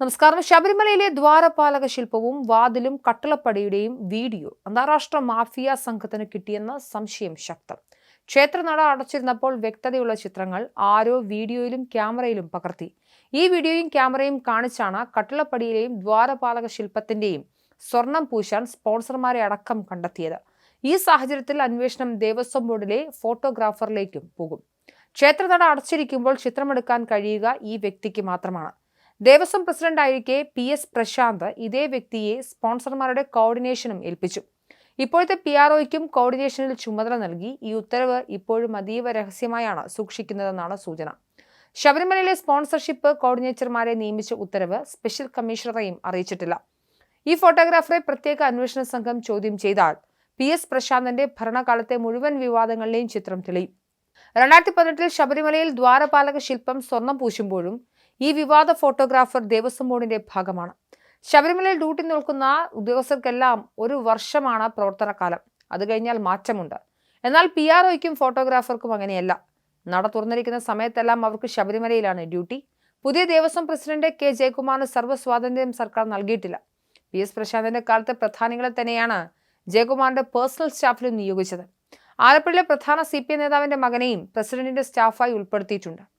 നമസ്കാരം. ശബരിമലയിലെ ദ്വാരപാലക ശില്പവും വാതിലും കട്ടളപ്പടിയുടെയും വീഡിയോ അന്താരാഷ്ട്ര മാഫിയ സംഘത്തിന് കിട്ടിയെന്ന സംശയം ശക്തം. ക്ഷേത്രനട അടച്ചിരുന്നപ്പോൾ വ്യക്തതയുള്ള ചിത്രങ്ങൾ ആരോ വീഡിയോയിലും ക്യാമറയിലും പകർത്തി. ഈ വീഡിയോയും ക്യാമറയും കാണിച്ചാണ് കട്ടളപ്പടിയിലെയും ദ്വാരപാലക ശില്പത്തിന്റെയും സ്വർണം പൂശാൻ സ്പോൺസർമാരെ അടക്കം കണ്ടെത്തിയത്. ഈ സാഹചര്യത്തിൽ അന്വേഷണം ദേവസ്വം ബോർഡിലെ ഫോട്ടോഗ്രാഫറിലേക്കും പോകും. ക്ഷേത്രനട അടച്ചിരിക്കുമ്പോൾ ചിത്രമെടുക്കാൻ കഴിയുക ഈ വ്യക്തിക്ക് മാത്രമാണ്. ദേവസ്വം പ്രസിഡന്റായിരിക്കെ പി എസ് പ്രശാന്ത് ഇതേ വ്യക്തിയെ സ്പോൺസർമാരുടെ കോർഡിനേഷനും ഏൽപ്പിച്ചു. ഇപ്പോഴത്തെ പി ആർ ഒയ്ക്കും കോർഡിനേഷനിൽ ചുമതല നൽകി ഈ ഉത്തരവ് ഇപ്പോഴും അതീവ രഹസ്യമായാണ് സൂക്ഷിക്കുന്നതെന്നാണ് സൂചന. ശബരിമലയിലെ സ്പോൺസർഷിപ്പ് കോർഡിനേറ്റർമാരെ നിയമിച്ച ഉത്തരവ് സ്പെഷ്യൽ കമ്മീഷണറെയും അറിയിച്ചിട്ടില്ല. ഈ ഫോട്ടോഗ്രാഫറെ പ്രത്യേക അന്വേഷണ സംഘം ചോദ്യം ചെയ്താൽ പി എസ് പ്രശാന്തന്റെ ഭരണകാലത്തെ മുഴുവൻ വിവാദങ്ങളിലെയും ചിത്രം തെളിയും. രണ്ടായിരത്തി പതിനെട്ടിൽ ശബരിമലയിൽ ദ്വാരപാലക ശില്പം സ്വർണം പൂശുമ്പോഴും ഈ വിവാദ ഫോട്ടോഗ്രാഫർ ദേവസ്വം ബോർഡിന്റെ ഭാഗമാണ്. ശബരിമലയിൽ ഡ്യൂട്ടി നിൽക്കുന്ന ഉദ്യോഗസ്ഥർക്കെല്ലാം ഒരു വർഷമാണ് പ്രവർത്തനകാലം. അത് കഴിഞ്ഞാൽ മാറ്റമുണ്ട്. എന്നാൽ പി ആർ ഒയ്ക്കും ഫോട്ടോഗ്രാഫർക്കും അങ്ങനെയല്ല. നട തുറന്നിരിക്കുന്ന സമയത്തെല്ലാം അവർക്ക് ശബരിമലയിലാണ് ഡ്യൂട്ടി. പുതിയ ദേവസ്വം പ്രസിഡന്റ് കെ ജയകുമാറിന് സർവസ്വാതന്ത്ര്യം സർക്കാർ നൽകിയിട്ടില്ല. പി എസ് പ്രശാന്തിന്റെ കാലത്തെ പ്രധാനികളെ തന്നെയാണ് ജയകുമാറിന്റെ പേഴ്സണൽ സ്റ്റാഫിലും നിയോഗിച്ചത്. ആലപ്പുഴയിലെ പ്രധാന സി പി നേതാവിന്റെ മകനെയും പ്രസിഡന്റിന്റെ സ്റ്റാഫായി ഉൾപ്പെടുത്തിയിട്ടുണ്ട്.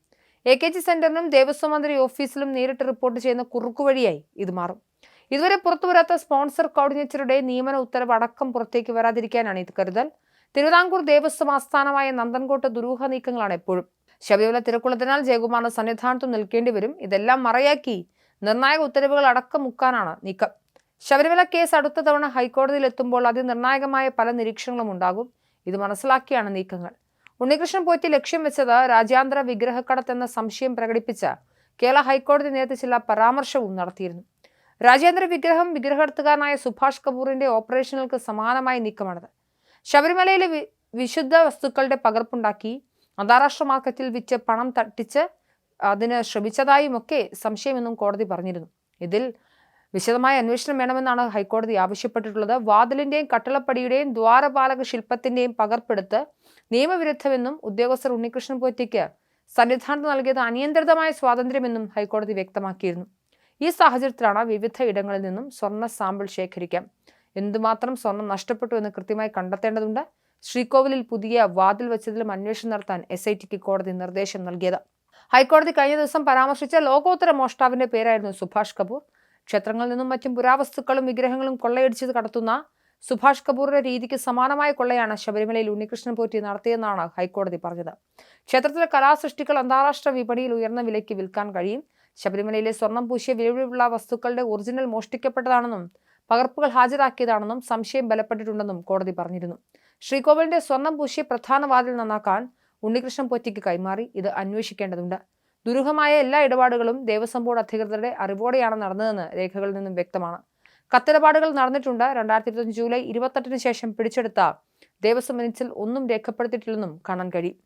എ കെ ജി സെന്ററിനും ദേവസ്വം മന്ത്രി ഓഫീസിലും നേരിട്ട് റിപ്പോർട്ട് ചെയ്യുന്ന കുറുക്കു വഴിയായി ഇത് മാറും. ഇതുവരെ പുറത്തുവരാത്ത സ്പോൺസർ കോർഡിനേറ്ററുടെ നിയമന ഉത്തരവ് അടക്കം പുറത്തേക്ക് വരാതിരിക്കാനാണ് ഇത് കരുതൽ. തിരുവിതാംകൂർ ദേവസ്വം ആസ്ഥാനമായ നന്ദൻകോട്ട് ദുരൂഹ നീക്കങ്ങളാണ് എപ്പോഴും. ശബരിമല തിരക്കുള്ളതിനാൽ ജയകുമാറിന് സന്നിധാനത്തും നിൽക്കേണ്ടി വരും. ഇതെല്ലാം മറയാക്കി നിർണായക ഉത്തരവുകൾ അടക്കം മുക്കാനാണ് നീക്കം. ശബരിമല കേസ് അടുത്ത തവണ ഹൈക്കോടതിയിൽ എത്തുമ്പോൾ അതിനിർണായകമായ പല നിരീക്ഷണങ്ങളും ഉണ്ടാകും. ഇത് മനസ്സിലാക്കിയാണ് നീക്കങ്ങൾ. ഉണ്ണികൃഷ്ണൻ പോറ്റി ലക്ഷ്യം വെച്ചത് രാജ്യാന്തര വിഗ്രഹക്കടത്തെന്ന സംശയം പ്രകടിപ്പിച്ച കേരള ഹൈക്കോടതി നേരത്തെ ചില പരാമർശവും നടത്തിയിരുന്നു. രാജ്യാന്തര വിഗ്രഹം വിഗ്രഹത്തുകാരനായ സുഭാഷ് കപൂറിന്റെ ഓപ്പറേഷനുകൾക്ക് സമാനമായി നീക്കമാണിത്. ശബരിമലയിലെ വിശുദ്ധ വസ്തുക്കളുടെ പകർപ്പുണ്ടാക്കി അന്താരാഷ്ട്ര മാർക്കറ്റിൽ വിറ്റ് പണം തട്ടിച്ച് അതിന് ശ്രമിച്ചതായുമൊക്കെ സംശയമെന്നും കോടതി പറഞ്ഞിരുന്നു. ഇതിൽ വിശദമായ അന്വേഷണം വേണമെന്നാണ് ഹൈക്കോടതി ആവശ്യപ്പെട്ടിട്ടുള്ളത്. വാതിലിന്റെയും കട്ടളപ്പടിയുടെയും ദ്വാരപാലക ശില്പത്തിന്റെയും പകർപ്പെടുത്ത് നിയമവിരുദ്ധമെന്നും ഉദ്യോഗസ്ഥർ ഉണ്ണികൃഷ്ണൻ പോറ്റിക്ക് സന്നിധാനത്ത് നൽകിയത് അനിയന്ത്രിതമായ സ്വാതന്ത്ര്യമെന്നും ഹൈക്കോടതി വ്യക്തമാക്കിയിരുന്നു. ഈ സാഹചര്യത്തിലാണ് വിവിധ ഇടങ്ങളിൽ നിന്നും സ്വർണ സാമ്പിൾ ശേഖരിക്കാം. എന്തുമാത്രം സ്വർണം നഷ്ടപ്പെട്ടു എന്ന് കൃത്യമായി കണ്ടെത്തേണ്ടതുണ്ട്. ശ്രീകോവിലിൽ പുതിയ വാതിൽ വെച്ചതിലും അന്വേഷണം നടത്താൻ എസ് ഐ ടിക്ക് കോടതി നിർദ്ദേശം നൽകിയത്. ഹൈക്കോടതി കഴിഞ്ഞ ദിവസം പരാമർശിച്ച ലോകോത്തര മോഷ്ടാവിന്റെ പേരായിരുന്നു സുഭാഷ് കപൂർ. ക്ഷേത്രങ്ങളിൽ നിന്നും മറ്റും പുരാവസ്തുക്കളും വിഗ്രഹങ്ങളും കൊള്ളയടിച്ചത് കടത്തുന്ന സുഭാഷ് കപൂറിന്റെ രീതിക്ക് സമാനമായ കൊള്ളയാണ് ശബരിമലയിൽ ഉണ്ണികൃഷ്ണൻ പോറ്റി നടത്തിയെന്നാണ് ഹൈക്കോടതി പറഞ്ഞത്. ക്ഷേത്രത്തിലെ കലാസൃഷ്ടികൾ അന്താരാഷ്ട്ര വിപണിയിൽ ഉയർന്ന വിലയ്ക്ക് വിൽക്കാൻ കഴിയും. ശബരിമലയിലെ സ്വർണം പൂശിയ വിലവിലുള്ള വസ്തുക്കളുടെ ഒറിജിനൽ മോഷ്ടിക്കപ്പെട്ടതാണെന്നും പകർപ്പുകൾ ഹാജരാക്കിയതാണെന്നും സംശയം ബലപ്പെട്ടിട്ടുണ്ടെന്നും കോടതി പറഞ്ഞിരുന്നു. ശ്രീകോവിലിന്റെ സ്വർണം പൂശിയ പ്രധാന വാതിൽ നന്നാക്കാൻ ഉണ്ണികൃഷ്ണൻ പോറ്റിക്ക് കൈമാറി. ഇത് അന്വേഷിക്കേണ്ടതുണ്ട്. ദുരൂഹമായ എല്ലാ ഇടപാടുകളും ദേവസ്വം ബോർഡ് അധികൃതരുടെ അറിവോടെയാണ് നടന്നതെന്ന് രേഖകളിൽ നിന്നും വ്യക്തമാണ്. കത്തിടപാടുകൾ നടന്നിട്ടുണ്ട്. രണ്ടായിരത്തി ഇരുപത്തി ജൂലൈ ഇരുപത്തെട്ടിന് ശേഷം പിടിച്ചെടുത്ത ദേവസ്വം മിനിറ്റ്സിൽ ഒന്നും രേഖപ്പെടുത്തിയിട്ടില്ലെന്നും കാണാൻ കഴിയും.